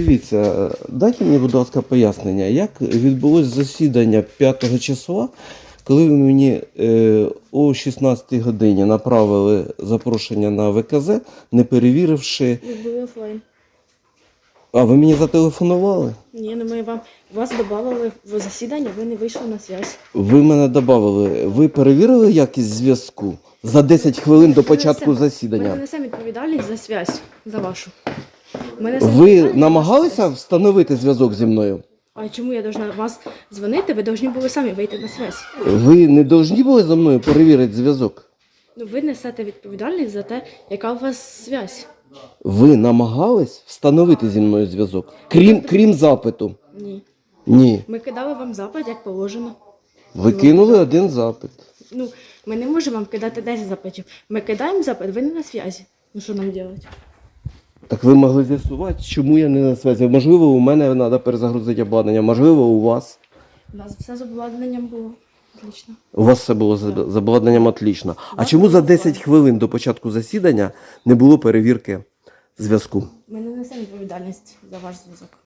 Дивіться, дайте мені, будь ласка, пояснення, як відбулось засідання 5 числа, коли ви мені е, о 16 годині направили запрошення на ВКЗ, не перевіривши. Були офлайн. А ви мені зателефонували? Ні, ну ми вам вас додавали в засідання, ви не вийшли на зв'язь. Ви мене додали. Ви перевірили якість зв'язку за 10 хвилин до початку Ми засідання? не несемо відповідальність за зв'язь, за вашу. Несемо Ви намагалися встановити зв'язок зі мною? А чому я должна вас дзвонити? Ви повинні були самі вийти на зв'язь. Ви не повинні були за мною перевірити зв'язок? Ну ви несете відповідальність за те, яка у вас зв'язь. Ви намагались встановити зі мною зв'язок? Крім, крім запиту? Ні. Ні. Ми кидали вам запит, як положено. Ви кинули один запит. Ну, ми не можемо вам кидати 10 запитів. Ми кидаємо запит, ви не на зв'язі. Ну що нам робити? Так ви могли з'ясувати, чому я не на зв'язі. Можливо, у мене треба перезагрузити обладнання, можливо, у вас. У нас все з обладнанням було. Отлично. У вас все було з з обладнанням отлично. А чому за 10 хвилин до початку засідання не було перевірки зв'язку? Ми не несемо відповідальність за ваш зв'язок.